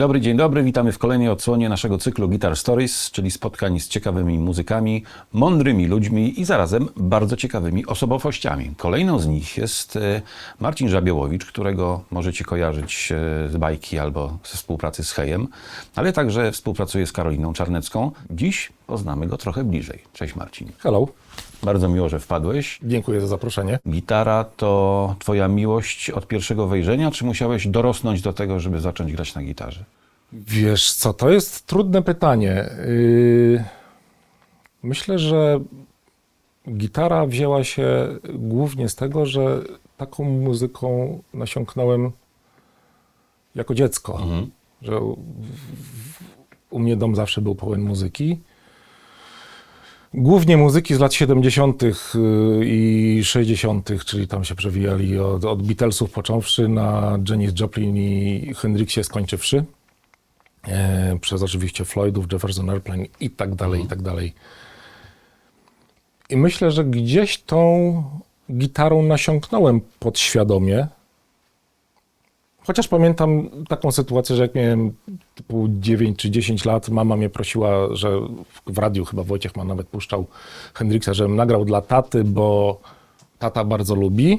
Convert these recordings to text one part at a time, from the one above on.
Dobry, dzień dobry. Witamy w kolejnej odsłonie naszego cyklu Guitar Stories, czyli spotkań z ciekawymi muzykami, mądrymi ludźmi i zarazem bardzo ciekawymi osobowościami. Kolejną z nich jest e, Marcin Żabiołowicz, którego możecie kojarzyć e, z bajki albo ze współpracy z Hejem, ale także współpracuje z Karoliną Czarnecką. Dziś poznamy go trochę bliżej. Cześć Marcin. Hello, Bardzo miło, że wpadłeś. dziękuję za zaproszenie. Gitara to twoja miłość od pierwszego wejrzenia, czy musiałeś dorosnąć do tego, żeby zacząć grać na gitarze? Wiesz co, to jest trudne pytanie. Yy, Myślę, że gitara wzięła się głównie z tego, że taką muzyką nasiąknąłem jako dziecko. Że u, w- u mnie dom zawsze był pełen muzyki. Głównie muzyki z lat 70. i 60., czyli tam się przewijali od, od Beatlesów począwszy na Janis Joplin i Hendrixie skończywszy. E, przez oczywiście Floydów, Jefferson Airplane i tak dalej, i tak dalej. I myślę, że gdzieś tą gitarą nasiąknąłem podświadomie. Chociaż pamiętam taką sytuację, że jak miałem typu 9 czy 10 lat, mama mnie prosiła, że w radiu chyba Wojciech ma nawet puszczał Hendrixa, żebym nagrał dla taty, bo tata bardzo lubi.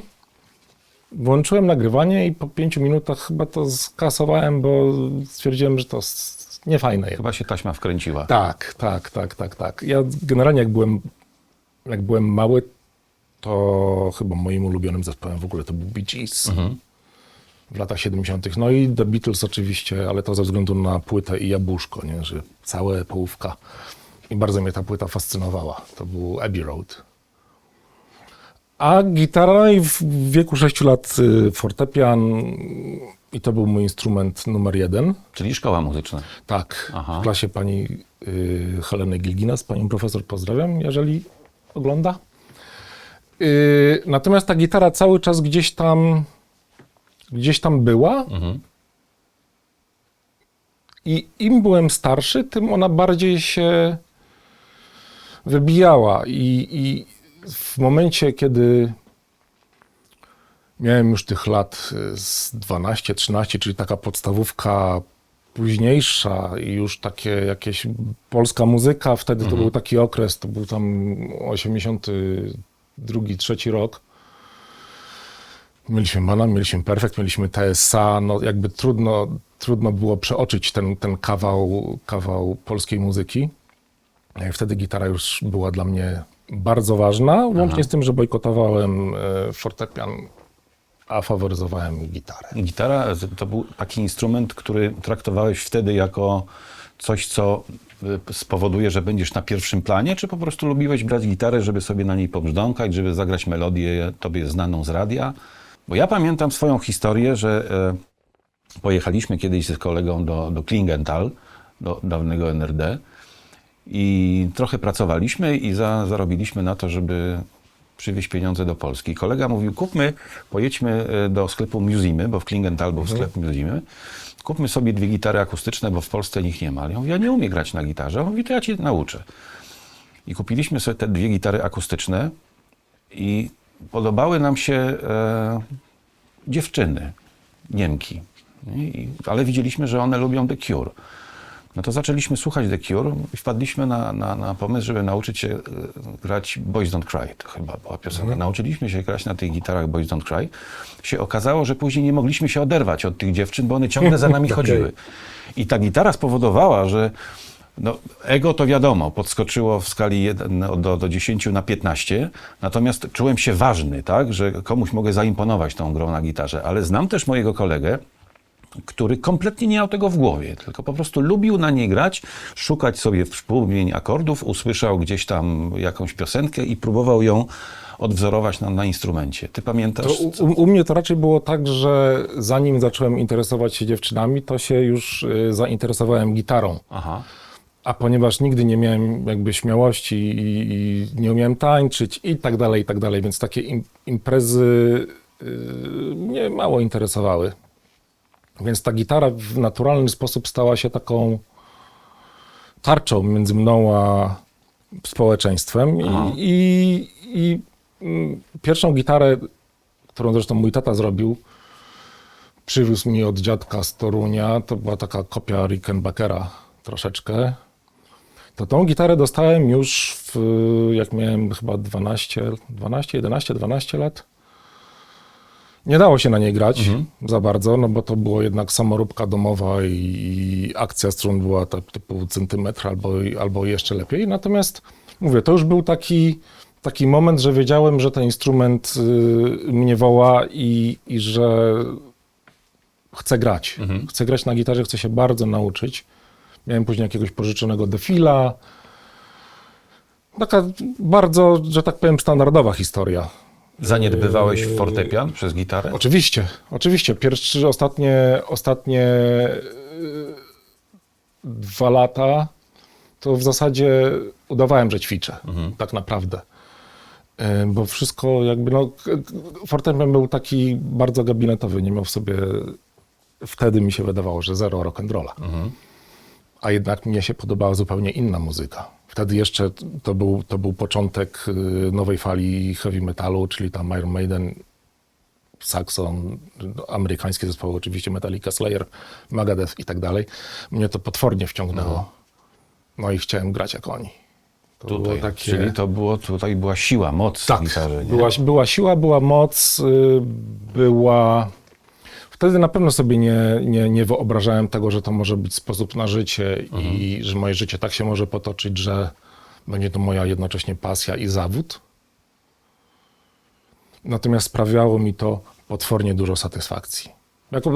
Włączyłem nagrywanie i po pięciu minutach chyba to skasowałem, bo stwierdziłem, że to niefajne jest. Chyba się taśma wkręciła. Tak, tak, tak, tak, tak. Ja generalnie jak byłem, jak byłem mały, to chyba moim ulubionym zespołem w ogóle to był Bee Gees w latach 70. No i The Beatles oczywiście, ale to ze względu na płytę i jabłuszko, nie? że całe połówka. I bardzo mnie ta płyta fascynowała. To był Abbey Road. A gitara i w wieku 6 lat y, fortepian i to był mój instrument numer jeden. Czyli szkoła muzyczna. Tak, Aha. w klasie pani y, Heleny Gilginas, panią profesor pozdrawiam, jeżeli ogląda. Y, natomiast ta gitara cały czas gdzieś tam, gdzieś tam była. I im byłem starszy, tym ona bardziej się wybijała. I, i w momencie, kiedy miałem już tych lat y, z 12-13, czyli taka podstawówka późniejsza i już takie jakieś polska muzyka, wtedy to był taki okres, to był tam 82, trzeci rok. Mieliśmy Mana, mieliśmy Perfect, mieliśmy TSA, no jakby trudno, trudno było przeoczyć ten, ten kawał, kawał polskiej muzyki. I Wtedy gitara już była dla mnie bardzo ważna, łącznie z tym, że bojkotowałem e, fortepian, a faworyzowałem gitarę. Gitara to był taki instrument, który traktowałeś wtedy jako coś, co y, spowoduje, że będziesz na pierwszym planie, czy po prostu lubiłeś brać gitarę, żeby sobie na niej pobrzdąkać, żeby zagrać melodię tobie znaną z radia? Bo ja pamiętam swoją historię, że e, pojechaliśmy kiedyś z kolegą do, do Klingenthal, do dawnego NRD i trochę pracowaliśmy i za, zarobiliśmy na to, żeby przywieźć pieniądze do Polski. Kolega mówił, kupmy, pojedźmy e, do sklepu Musimy, bo w Klingenthal był sklep Musimy. Kupmy sobie dwie gitary akustyczne, bo w Polsce ich nie ma. Ale Ja mówię, ja nie umiem grać na gitarze. On mówi, to ja cię nauczę. I kupiliśmy sobie te dwie gitary akustyczne i podobały nam się e, dziewczyny, Niemki. Nie? I, ale widzieliśmy, że one lubią The Cure. No to zaczęliśmy słuchać The Cure i wpadliśmy na, na, na pomysł, żeby nauczyć się e, grać Boys Don't Cry. To chyba była piosenka. Nauczyliśmy się grać na tych gitarach Boys Don't Cry. Się okazało, że później nie mogliśmy się oderwać od tych dziewczyn, bo one ciągle za nami chodziły. I ta gitara spowodowała, że no, ego to wiadomo, podskoczyło w skali 1 do, do 10 na 15, natomiast czułem się ważny, tak, że komuś mogę zaimponować tą grą na gitarze, ale znam też mojego kolegę, który kompletnie nie miał tego w głowie, tylko po prostu lubił na niej grać, szukać sobie współmień akordów, usłyszał gdzieś tam jakąś piosenkę i próbował ją odwzorować na, na instrumencie. Ty pamiętasz? U, u mnie to raczej było tak, że zanim zacząłem interesować się dziewczynami, to się już y, zainteresowałem gitarą. Aha. A ponieważ nigdy nie miałem jakby śmiałości i, i nie umiałem tańczyć i tak dalej, i tak dalej, więc takie im, imprezy y, mnie mało interesowały. Więc ta gitara w naturalny sposób stała się taką tarczą między mną a społeczeństwem. I, i, i mm, pierwszą gitarę, którą zresztą mój tata zrobił, przywiózł mi od dziadka z Torunia, to była taka kopia Rickenbackera troszeczkę. To tą gitarę dostałem już w, jak miałem chyba 12, 12, 11, 12 lat. Nie dało się na niej grać za bardzo, no bo to było jednak samoróbka domowa i, i akcja strun była tak typu centymetr albo, albo jeszcze lepiej. Natomiast mówię, to już był taki, taki moment, że wiedziałem, że ten instrument y, mnie woła i, i że chcę grać. Chcę grać na gitarze, chcę się bardzo nauczyć. Miałem później jakiegoś pożyczonego defila. Taka bardzo, że tak powiem, standardowa historia. Zaniedbywałeś fortepian przez gitarę? Oczywiście, oczywiście. Pierwsze, ostatnie, ostatnie yy, dwa lata to w zasadzie udawałem, że ćwiczę, tak naprawdę. Yy, Bo wszystko jakby, no, fortepian był taki bardzo gabinetowy, nie miał w sobie, wtedy mi się wydawało, że zero rock'n'rolla. A jednak mnie się podobała zupełnie inna muzyka. Wtedy jeszcze to był, to był początek yy, nowej fali heavy metalu, czyli tam Iron Maiden, Saxon, amerykańskie zespoły oczywiście, Metallica, Slayer, Megadeth i tak dalej. Mnie to potwornie wciągnęło. No i chciałem grać jak oni. To Tutaj, było takie... Czyli to było, tutaj była siła, moc Tak, gitarze. Była, była siła, była moc, y, była... Wtedy na pewno sobie nie, nie, nie wyobrażałem tego, że to może być sposób na życie i że moje życie tak się może potoczyć, że będzie to moja jednocześnie pasja i zawód. Natomiast sprawiało mi to potwornie dużo satysfakcji.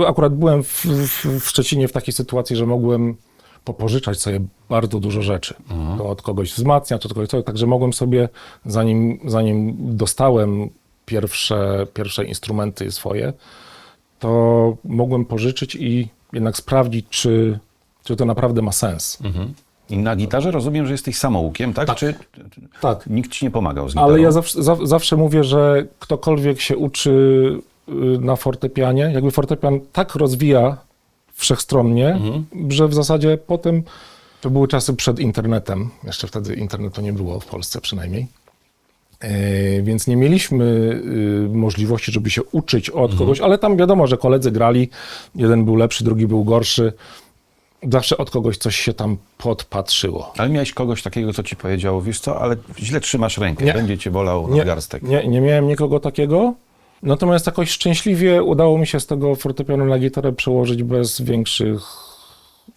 Akurat byłem w, w, w Szczecinie w takiej sytuacji, że mogłem popożyczać sobie bardzo dużo rzeczy. To od kogoś wzmacnia, to od kogoś coś, także mogłem sobie, zanim, zanim dostałem pierwsze, pierwsze instrumenty swoje, to mogłem pożyczyć i jednak sprawdzić, czy, czy to naprawdę ma sens. I na gitarze rozumiem, że jesteś samoukiem, tak? Tak. Czy Tak. nikt ci nie pomagał z gitarą? Ale ja zawsze, za, zawsze mówię, że ktokolwiek się uczy y, na fortepianie, jakby fortepian tak rozwija wszechstronnie, że w zasadzie potem, to były czasy przed internetem, jeszcze wtedy internetu nie było w Polsce przynajmniej, więc nie mieliśmy y, możliwości, żeby się uczyć od kogoś, ale tam wiadomo, że koledzy grali, jeden był lepszy, drugi był gorszy, zawsze od kogoś coś się tam podpatrzyło. Ale miałeś kogoś takiego, co ci powiedział, wiesz co, ale źle trzymasz rękę, Nie. będzie cię bolał Nie, nadgarstek. nie, nie miałem nikogo takiego. Natomiast jakoś szczęśliwie udało mi się z tego fortepianu na gitarę przełożyć bez większych,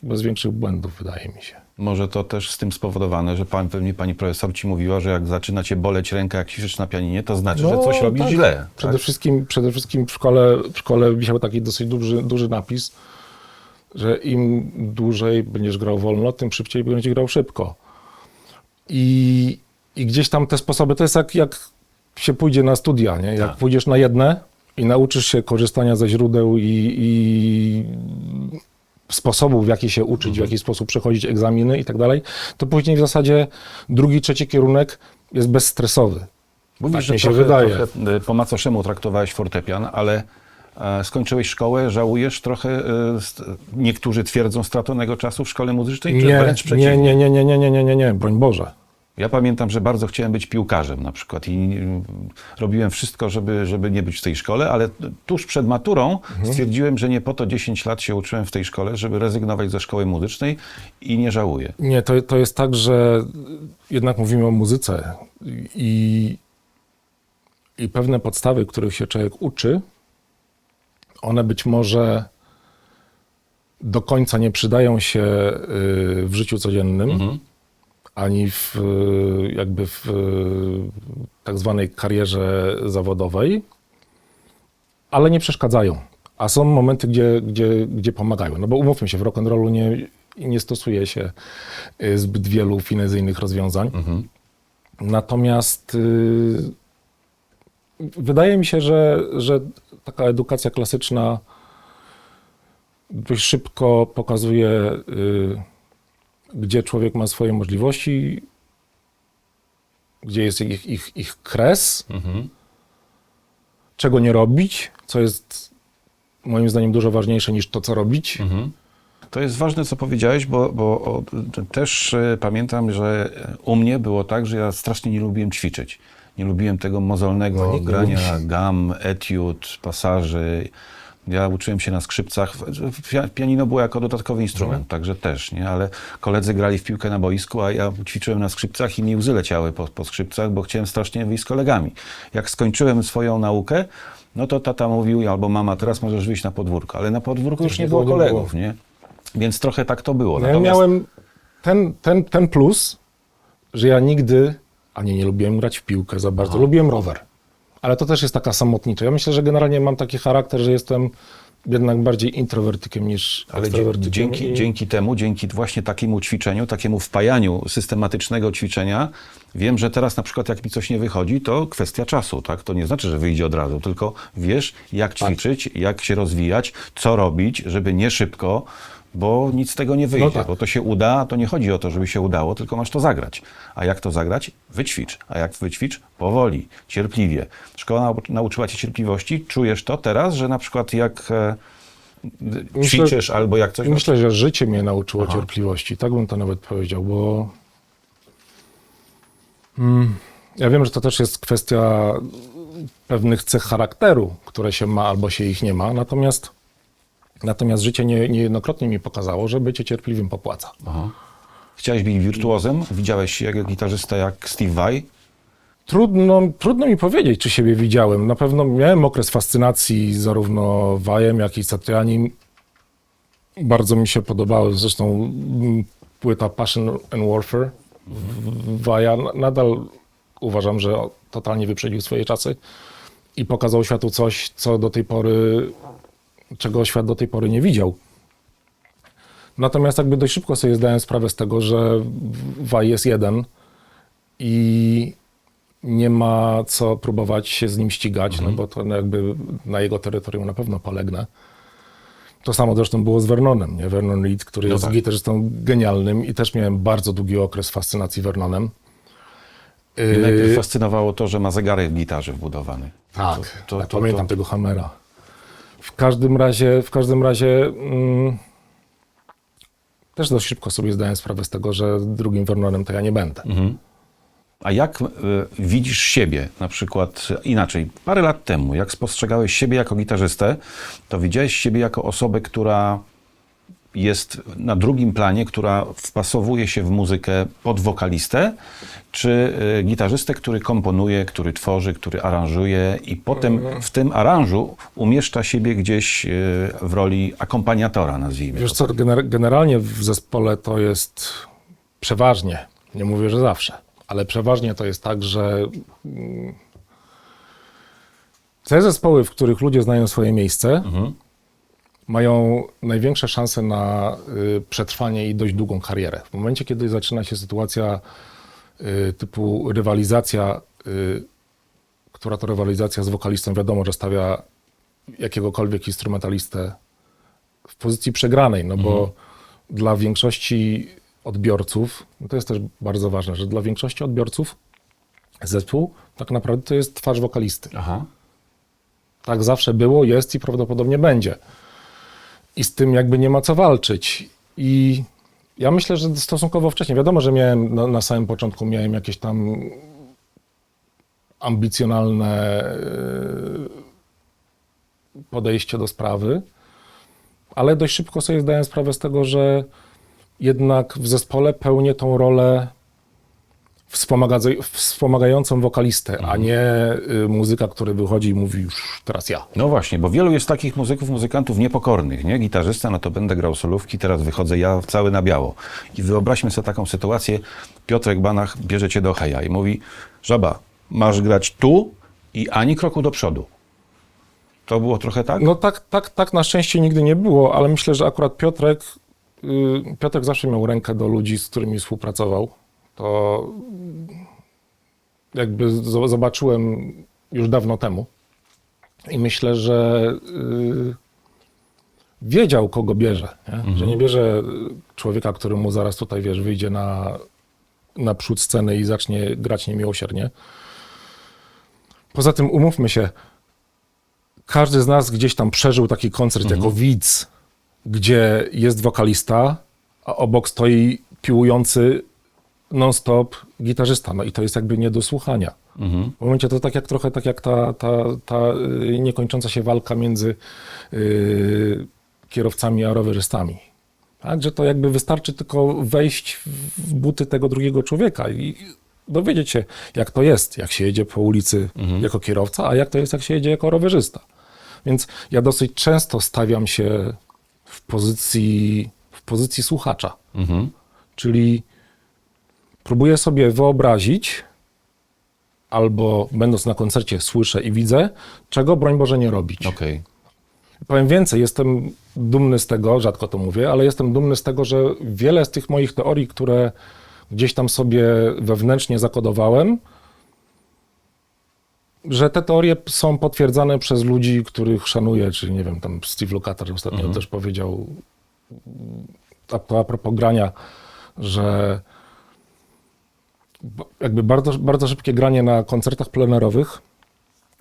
bez większych błędów, wydaje mi się. Może to też z tym spowodowane, że pan, pewnie pani profesor ci mówiła, że jak zaczyna cię boleć ręka, jak ćwiczysz na pianinie, to znaczy, że coś robisz tak. źle. Przede, Tak? wszystkim, przede wszystkim w szkole, w szkole wisiał taki dosyć duży, duży napis, że im dłużej będziesz grał wolno, tym szybciej będziesz grał szybko. I, i gdzieś tam te sposoby, to jest jak, jak się pójdzie na studia, nie? Jak Tak. pójdziesz na jedne i nauczysz się korzystania ze źródeł i, i sposobów, w jaki się uczyć, w mhm. jaki sposób przechodzić egzaminy i tak dalej, to później w zasadzie drugi, trzeci kierunek jest bezstresowy. Mówisz, tak mi się trochę, wydaje. Trochę y, po macoszemu traktowałeś fortepian, ale e, skończyłeś szkołę, żałujesz trochę, e, niektórzy twierdzą straconego czasu w szkole muzycznej, czy nie, wręcz przeciwnie? Nie, nie, nie, nie, nie, nie, nie, nie, broń Boże. Ja pamiętam, że bardzo chciałem być piłkarzem na przykład i mm, robiłem wszystko, żeby, żeby nie być w tej szkole, ale tuż przed maturą stwierdziłem, że nie po to 10 lat się uczyłem w tej szkole, żeby rezygnować ze szkoły muzycznej i nie żałuję. Nie, to, to jest tak, że jednak mówimy o muzyce i, i pewne podstawy, których się człowiek uczy, one być może do końca nie przydają się y, w życiu codziennym, ani w, jakby w tak zwanej karierze zawodowej, ale nie przeszkadzają. A są momenty, gdzie, gdzie, gdzie pomagają. No bo umówmy się, w rock'n'rollu nie, nie stosuje się y, zbyt wielu finezyjnych rozwiązań. Natomiast y, wydaje mi się, że, że taka edukacja klasyczna dość szybko pokazuje, y, gdzie człowiek ma swoje możliwości, gdzie jest ich, ich, ich kres, czego nie robić, co jest moim zdaniem dużo ważniejsze niż to, co robić. To jest ważne, co powiedziałeś, bo, bo o, też e, pamiętam, że u mnie było tak, że ja strasznie nie lubiłem ćwiczyć. Nie lubiłem tego mozolnego No, grania gam, etiud, pasaży. Ja uczyłem się na skrzypcach. Pia- Pianino było jako dodatkowy instrument, także też, nie? Ale koledzy grali w piłkę na boisku, a ja ćwiczyłem na skrzypcach i mi łzy leciały po, po skrzypcach, bo chciałem strasznie wyjść z kolegami. Jak skończyłem swoją naukę, no to tata mówił, albo mama, teraz możesz wyjść na podwórko. Ale na podwórku już nie było kolegów, nie? Więc trochę tak to było. No Ja Natomiast- miałem ten, ten, ten plus, że ja nigdy, ani nie lubiłem grać w piłkę za bardzo, lubiłem rower. Ale to też jest taka samotnicza. Ja myślę, że generalnie mam taki charakter, że jestem jednak bardziej introwertykiem niż Ale ekstrawertykiem. dzięki, I- dzięki temu, dzięki właśnie takiemu ćwiczeniu, takiemu wpajaniu systematycznego ćwiczenia, wiem, że teraz na przykład jak mi coś nie wychodzi, to kwestia czasu, tak? To nie znaczy, że wyjdzie od razu, tylko wiesz, jak Tak. ćwiczyć, jak się rozwijać, co robić, żeby nie szybko, bo nic z tego nie wyjdzie, tak. bo to się uda, a to nie chodzi o to, żeby się udało, tylko masz to zagrać. A jak to zagrać? Wyćwicz. A jak wyćwicz? Powoli, cierpliwie. Szkoła nau- nauczyła cię cierpliwości, czujesz to teraz, że na przykład jak e, Myślę- ćwiczysz albo jak coś... Myślę, że życie mnie nauczyło cierpliwości. Tak bym to nawet powiedział, bo mm, ja wiem, że to też jest kwestia pewnych cech charakteru, które się ma albo się ich nie ma, natomiast, natomiast życie nie, niejednokrotnie mi pokazało, że bycie cierpliwym popłaca. Aha. Chciałeś być wirtuozem? Widziałeś się jako gitarzysta jak Steve Vai? Trudno, trudno mi powiedzieć, czy siebie widziałem. Na pewno miałem okres fascynacji zarówno Wajem, jak i Satrianim. Bardzo mi się podobały. Zresztą mm, płyta Passion and Warfare Waja na- nadal uważam, że totalnie wyprzedził swoje czasy i pokazał światu coś, co do tej pory, czego świat do tej pory nie widział. Natomiast jakby dość szybko sobie zdałem sprawę z tego, że Waj jest jeden i nie ma co próbować się z nim ścigać, no bo to jakby na jego terytorium na pewno polegnę. To samo zresztą było z Vernonem, nie? Vernon Reed, który No jest tak. gitarzystą genialnym i też miałem bardzo długi okres fascynacji Vernonem. Mnie najpierw Yy, fascynowało to, że ma zegarek w gitarze wbudowany. tak, to- tak, to- pamiętam to- tego Hammera. W każdym razie, w każdym razie mm, też dość szybko sobie zdałem sprawę z tego, że drugim Vernonem to ja nie będę. A jak y, widzisz siebie, na przykład inaczej, parę lat temu, jak spostrzegałeś siebie jako gitarzystę, to widziałeś siebie jako osobę, która jest na drugim planie, która wpasowuje się w muzykę pod wokalistę, czy y, gitarzystę, który komponuje, który tworzy, który aranżuje i potem w tym aranżu umieszcza siebie gdzieś y, w roli akompaniatora, nazwijmy Wiesz co, gener- generalnie w zespole to jest przeważnie, nie mówię, że zawsze, ale przeważnie to jest tak, że mm, te zespoły, w których ludzie znają swoje miejsce, mają największe szanse na y, przetrwanie i dość długą karierę. W momencie, kiedy zaczyna się sytuacja y, typu rywalizacja, y, która to rywalizacja z wokalistą, wiadomo, że stawia jakiegokolwiek instrumentalistę w pozycji przegranej, no bo dla większości odbiorców, no to jest też bardzo ważne, że dla większości odbiorców zespół tak naprawdę to jest twarz wokalisty. Aha. Tak zawsze było, jest i prawdopodobnie będzie. I z tym jakby nie ma co walczyć. I ja myślę, że stosunkowo wcześnie, wiadomo, że miałem na, na samym początku miałem jakieś tam ambicjonalne yy, podejście do sprawy, ale dość szybko sobie zdałem sprawę z tego, że jednak w zespole pełnię tą rolę wspomagającą wokalistę, a nie y, muzyka, który wychodzi i mówi już teraz ja. No właśnie, bo wielu jest takich muzyków, muzykantów niepokornych, nie? Gitarzysta, no to będę grał solówki, teraz wychodzę ja cały na biało. I wyobraźmy sobie taką sytuację, Piotrek Banach bierze cię do heja i mówi, żaba, masz grać tu i ani kroku do przodu. To było trochę tak? No tak, tak, tak na szczęście nigdy nie było, ale myślę, że akurat Piotrek, y, Piotrek zawsze miał rękę do ludzi, z którymi współpracował. To jakby zobaczyłem już dawno temu i myślę, że y, wiedział, kogo bierze. Nie? Że nie bierze człowieka, który mu zaraz tutaj, wiesz, wyjdzie na, na przód sceny i zacznie grać niemiłosiernie. Poza tym umówmy się, każdy z nas gdzieś tam przeżył taki koncert jako widz, gdzie jest wokalista, a obok stoi piłujący non-stop gitarzysta. No i to jest jakby nie do słuchania. W momencie to tak jak trochę tak jak ta, ta, ta y, niekończąca się walka między y, kierowcami a rowerzystami. Tak, że to jakby wystarczy tylko wejść w buty tego drugiego człowieka i dowiedzieć się, jak to jest, jak się jedzie po ulicy jako kierowca, a jak to jest, jak się jedzie jako rowerzysta. Więc ja dosyć często stawiam się w pozycji, w pozycji słuchacza. Czyli próbuję sobie wyobrazić, albo będąc na koncercie słyszę i widzę, czego broń Boże nie robić. Okej. Powiem więcej, jestem dumny z tego, rzadko to mówię, ale jestem dumny z tego, że wiele z tych moich teorii, które gdzieś tam sobie wewnętrznie zakodowałem, że te teorie są potwierdzane przez ludzi, których szanuję, czyli nie wiem, tam Steve Lukather ostatnio też powiedział a, a propos grania, że jakby bardzo, bardzo szybkie granie na koncertach plenerowych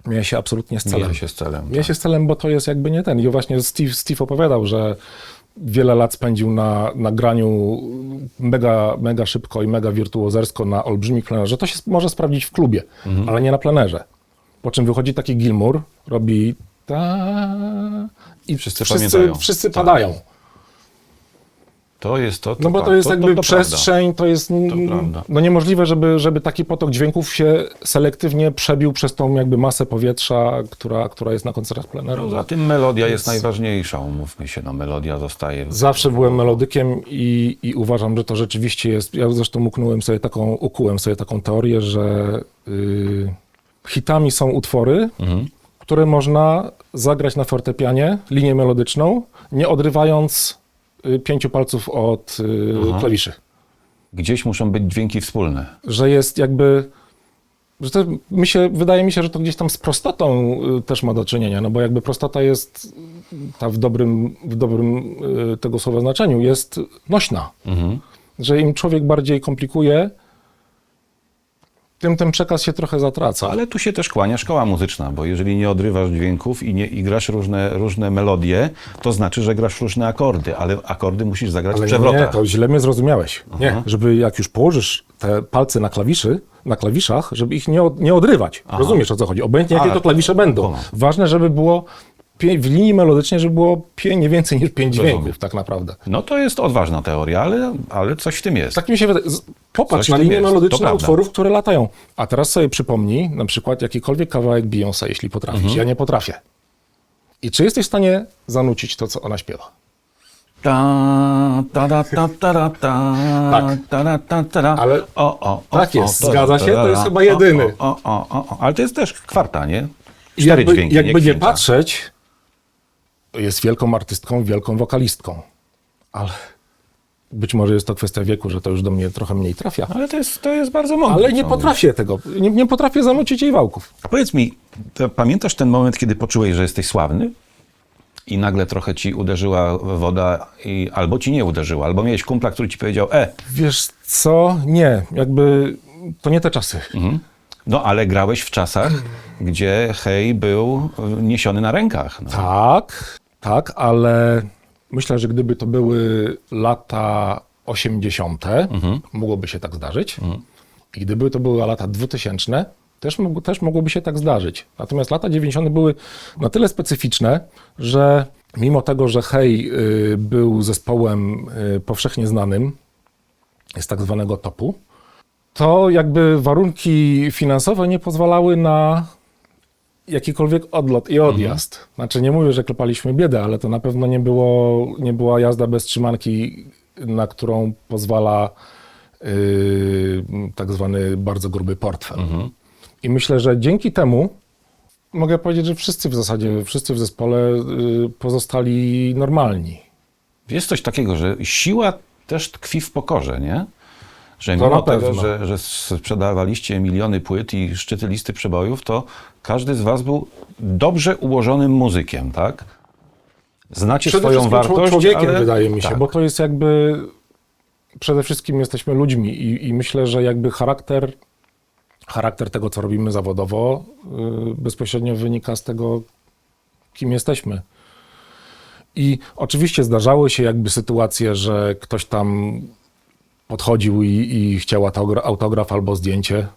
mija się absolutnie z celem. Mija się z celem. Ja się z celem, bo to jest jakby nie ten. I właśnie Steve, Steve opowiadał, że wiele lat spędził na, na graniu mega, mega szybko i mega wirtuozersko na olbrzymich plenerze. To się może sprawdzić w klubie, Mhm. ale nie na plenerze. Po czym wychodzi taki Gilmour, robi ta i Wszyscy wszyscy, wszyscy Tak. padają. To jest to. to No bo to jest jakby to przestrzeń, to jest prawda. no niemożliwe, żeby, żeby taki potok dźwięków się selektywnie przebił przez tą jakby masę powietrza, która, która jest na koncertach Prawda. plenerowych. Poza tym melodia jest najważniejsza, umówmy się, no melodia zostaje. Zawsze byłem melodykiem i, i uważam, że to rzeczywiście jest. Ja zresztą uknąłem sobie taką, ukułem sobie taką teorię, że y, hitami są utwory, które można zagrać na fortepianie, linię melodyczną, nie odrywając pięciu palców od y, klawiszy. Gdzieś muszą być dźwięki wspólne. Że jest jakby. Że to mi się, wydaje mi się, że to gdzieś tam z prostotą y, też ma do czynienia, no bo jakby prostota jest, y, ta w dobrym, w dobrym y, tego słowa znaczeniu, jest nośna. Że im człowiek bardziej komplikuje, tym ten przekaz się trochę zatraca. Ale tu się też kłania szkoła muzyczna, bo jeżeli nie odrywasz dźwięków i, nie, i grasz różne, różne melodie, to znaczy, że grasz różne akordy, ale akordy musisz zagrać w Ale nie, przewrotach. to źle mnie zrozumiałeś. Nie, żeby jak już położysz te palce na klawiszy, na klawiszach, żeby ich nie, od, nie odrywać. Rozumiesz o co chodzi? Obojętnie jakie to klawisze będą. Ważne, żeby było w linii melodycznej, żeby było nie więcej niż pięć Rozumiem. dźwięków tak naprawdę. No to jest odważna teoria, ale, ale coś w tym jest. Tak mi się wydaje. Popatrz na melodyczną prawda. utworów, które latają. A teraz sobie przypomnij na przykład jakikolwiek kawałek Beyoncé, jeśli potrafisz. Mhm. Ja nie potrafię. I czy jesteś w stanie zanucić to, co ona śpiewa? Ta, ta, ta, ta, ta, ta, ta, Tak. ta, ta, ta, ta, ta. Ale- o, o, o, Tak jest, o, zgadza się, to jest chyba jedyny. O, o, o, o. Ale to jest też kwarta, nie? Cztery jakby, dźwięki, jakby nie, kwinta. patrzeć, jest wielką artystką, wielką wokalistką. Ale być może jest to kwestia wieku, że to już do mnie trochę mniej trafia. Ale to jest, to jest bardzo mądre. Ale nie potrafię tego. Nie, nie potrafię zanucić jej wałków. Powiedz mi, to pamiętasz ten moment, kiedy poczułeś, że jesteś sławny? I nagle trochę ci uderzyła woda, i albo ci nie uderzyła, albo miałeś kumpla, który ci powiedział, e, Wiesz co? Nie. Jakby to nie te czasy. No ale grałeś w czasach, gdzie hej był niesiony na rękach. No. Tak, tak, ale myślę, że gdyby to były lata 80., mogłoby się tak zdarzyć. I gdyby to były lata 2000, też, mógł, też mogłoby się tak zdarzyć. Natomiast lata 90. były na tyle specyficzne, że mimo tego, że Hej y, był zespołem y, powszechnie znanym z tak zwanego topu, to jakby warunki finansowe nie pozwalały na jakikolwiek odlot i odjazd. Znaczy nie mówię, że klepaliśmy biedę, ale to na pewno nie, było, nie była jazda bez trzymanki, na którą pozwala yy, tak zwany bardzo gruby portfel. I myślę, że dzięki temu mogę powiedzieć, że wszyscy w zasadzie, wszyscy w zespole yy, pozostali normalni. Jest coś takiego, że siła też tkwi w pokorze, nie? Że To mimo na tego, że, że sprzedawaliście miliony płyt i szczyty listy przebojów, to każdy z was był dobrze ułożonym muzykiem, tak? Znacie Przede swoją wartość, człowiekiem, ale... wydaje mi się, tak. bo to jest jakby przede wszystkim jesteśmy ludźmi i, i myślę, że jakby charakter, charakter tego, co robimy zawodowo, yy, bezpośrednio wynika z tego, kim jesteśmy. I oczywiście zdarzały się jakby sytuacje, że ktoś tam podchodził i, i chciał autogra- autograf albo zdjęcie.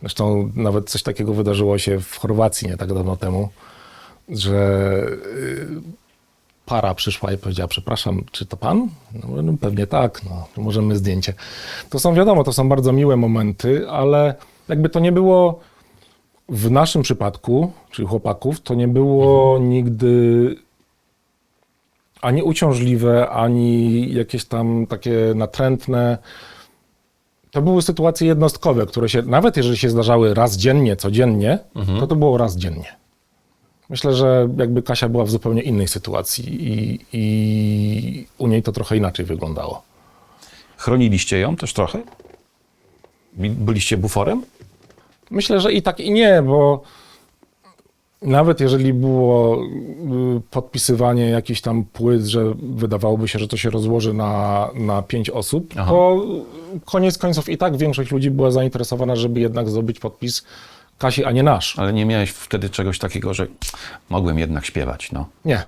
Zresztą nawet coś takiego wydarzyło się w Chorwacji nie tak dawno temu, że y, para przyszła i powiedziała, przepraszam, czy to pan? No, no pewnie tak, no, możemy zdjęcie. To są, wiadomo, to są bardzo miłe momenty, ale jakby to nie było w naszym przypadku, czyli chłopaków, to nie było nigdy ani uciążliwe, ani jakieś tam takie natrętne. To były sytuacje jednostkowe, które się, nawet jeżeli się zdarzały raz dziennie, codziennie, to to było raz dziennie. Myślę, że jakby Kasia była w zupełnie innej sytuacji i, i u niej to trochę inaczej wyglądało. Chroniliście ją też trochę? Byliście buforem? Myślę, że i tak, i nie, bo nawet jeżeli było y, podpisywanie jakichś tam płyt, że wydawałoby się, że to się rozłoży na, na pięć osób, Aha. to koniec końców i tak większość ludzi była zainteresowana, żeby jednak zdobyć podpis Kasi, a nie nasz. Ale nie miałeś wtedy czegoś takiego, że mogłem jednak śpiewać, no. Nie.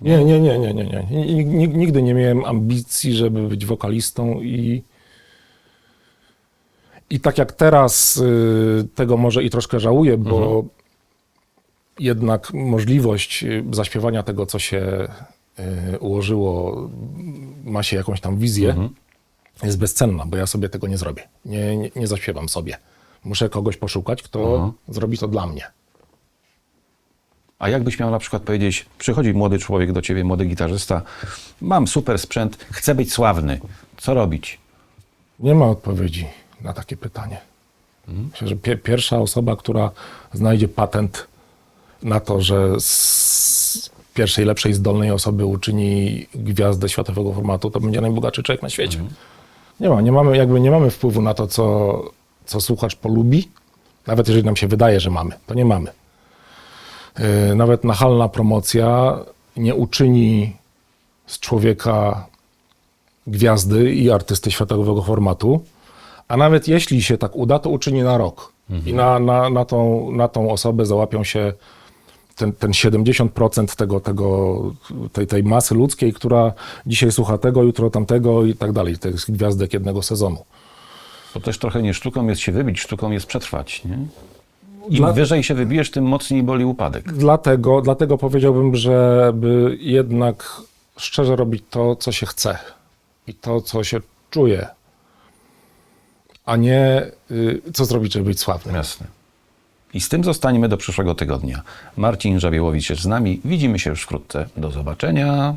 Nie, nie, nie, nie, nie, nie. Ni- ni- Nigdy nie miałem ambicji, żeby być wokalistą i i tak jak teraz y, tego może i troszkę żałuję, bo jednak możliwość y, zaśpiewania tego, co się y, ułożyło, ma się jakąś tam wizję, jest bezcenna, bo ja sobie tego nie zrobię. Nie, nie, nie zaśpiewam sobie. Muszę kogoś poszukać, kto Aha. zrobi to dla mnie. A jakbyś miał na przykład powiedzieć, przychodzi młody człowiek do ciebie, młody gitarzysta, mam super sprzęt, chcę być sławny, co robić? Nie ma odpowiedzi na takie pytanie. Myślę, że pie- pierwsza osoba, która znajdzie patent na to, że z pierwszej, lepszej, zdolnej osoby uczyni gwiazdę światowego formatu, to będzie najbogatszy człowiek na świecie. Nie ma, nie mamy, jakby nie mamy wpływu na to, co, co słuchacz polubi, nawet jeżeli nam się wydaje, że mamy, to nie mamy. Yy, Nawet nachalna promocja nie uczyni z człowieka gwiazdy i artysty światowego formatu, a nawet jeśli się tak uda, to uczyni na rok. I na, na, na, tą, na tą osobę załapią się ten, ten 70% tego, tego, tej, tej masy ludzkiej, która dzisiaj słucha tego, jutro tamtego i tak dalej, tych gwiazdek jednego sezonu. To też trochę nie sztuką jest się wybić, sztuką jest przetrwać, nie? Im Dla- wyżej się wybijesz, tym mocniej boli upadek. Dlatego, dlatego powiedziałbym, żeby jednak szczerze robić to, co się chce i to, co się czuje, a nie y, co zrobić, żeby być sławnym. Jasne. I z tym zostaniemy do przyszłego tygodnia. Marcin Żabiełowicz jest z nami. Widzimy się już wkrótce. Do zobaczenia.